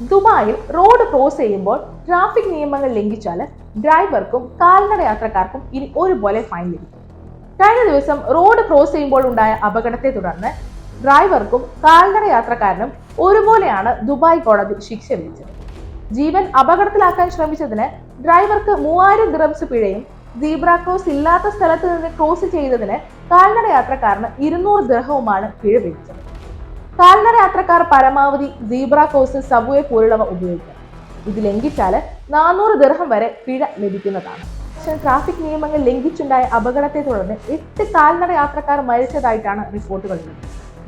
ദുബായിൽ road cross ചെയ്യുമ്പോൾ traffic നിയമങ്ങൾ ലംഘിച്ചാൽ ഡ്രൈവർക്കും കാൽനട യാത്രക്കാർക്കും ഇനി ഒരുപോലെ ഫൈൻ ലഭിക്കും. കഴിഞ്ഞ ദിവസം റോഡ് ക്രോസ് ചെയ്യുമ്പോൾ ഉണ്ടായ അപകടത്തെ തുടർന്ന് ഡ്രൈവർക്കും കാൽനട യാത്രക്കാരനും ഒരുപോലെയാണ് ദുബായ് കോടതി ശിക്ഷ വിധിച്ചത്. ജീവൻ അപകടത്തിലാക്കാൻ ശ്രമിച്ചതിന് ഡ്രൈവർക്ക് മൂവായിരം ദിറംസ് പിഴയും സീബ്ര ക്രോസ് ഇല്ലാത്ത സ്ഥലത്ത് നിന്ന് ക്രോസ് ചെയ്തതിന് കാൽനട യാത്രക്കാരന് ഇരുന്നൂറ് ദിർഹവുമാണ് പിഴ വിധിച്ചത്. കാൽനട യാത്രക്കാർ പരമാവധി സീബ്ര കോഴ്സ് സബ്വേ പോലുള്ളവ ഉപയോഗിക്കണം ഇത് ലംഘിച്ചാൽ നാനൂറ് ദിർഹം വരെ പിഴ ലഭിക്കുന്നതാണ്. ട്രാഫിക് നിയമങ്ങൾ ലംഘിച്ചുണ്ടായ അപകടത്തെ തുടർന്ന് എട്ട് കാൽനട യാത്രക്കാർ മരിച്ചതായിട്ടാണ് റിപ്പോർട്ടുകൾ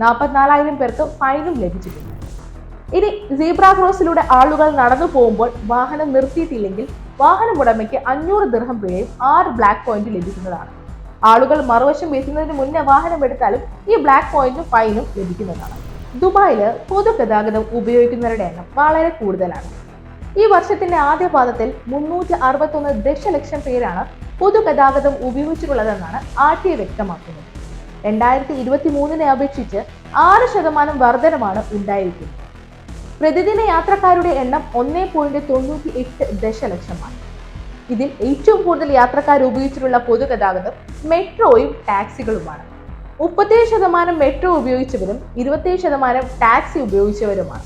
നാൽപ്പത്തിനാലായിരം പേർക്ക് ഫൈനും ലഭിച്ചിട്ടുണ്ട്. ഇനി സീബ്ര ക്രോസിലൂടെ ആളുകൾ നടന്നു പോകുമ്പോൾ വാഹനം നിർത്തിയിട്ടില്ലെങ്കിൽ വാഹനം ഉടമയ്ക്ക് അഞ്ഞൂറ് ദിർഹം പിഴയും ആറ് ബ്ലാക്ക് പോയിന്റ് ലഭിക്കുന്നതാണ്. ആളുകൾ മറുവശം എത്തുന്നതിന് മുന്നേ വാഹനം എടുത്താലും ഈ ബ്ലാക്ക് പോയിന്റും ഫൈനും ലഭിക്കുന്നതാണ്. ദുബായിൽ പൊതുഗതാഗതം ഉപയോഗിക്കുന്നവരുടെ എണ്ണം വളരെ കൂടുതലാണ്. ഈ വർഷത്തിന്റെ ആദ്യ പാദത്തിൽ മുന്നൂറ്റി അറുപത്തൊന്ന് ദശലക്ഷം പേരാണ് പൊതുഗതാഗതം ഉപയോഗിച്ചിട്ടുള്ളതെന്നാണ് ആർ ടി ഐ വ്യക്തമാക്കുന്നത്. രണ്ടായിരത്തി ഇരുപത്തി മൂന്നിനെ അപേക്ഷിച്ച് ആറ് ശതമാനം വർധനമാണ് ഉണ്ടായിരിക്കുന്നത്. പ്രതിദിന യാത്രക്കാരുടെ എണ്ണം ഒന്നേ പോയിന്റ് തൊണ്ണൂറ്റി എട്ട് ദശലക്ഷമാണ്. ഇതിൽ ഏറ്റവും കൂടുതൽ യാത്രക്കാർ ഉപയോഗിച്ചിട്ടുള്ള പൊതുഗതാഗതം മെട്രോയും ടാക്സികളുമാണ്. മുപ്പത്തേഴ് ശതമാനം മെട്രോ ഉപയോഗിച്ചവരും ഇരുപത്തേഴ് ശതമാനം ടാക്സി ഉപയോഗിച്ചവരുമാണ്.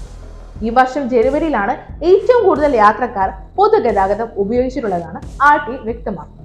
ഈ വർഷം ജനുവരിയിലാണ് ഏറ്റവും കൂടുതൽ യാത്രക്കാർ പൊതുഗതാഗതം ഉപയോഗിച്ചിട്ടുള്ളതാണ് ആർ ടി വ്യക്തമാക്കുന്നത്.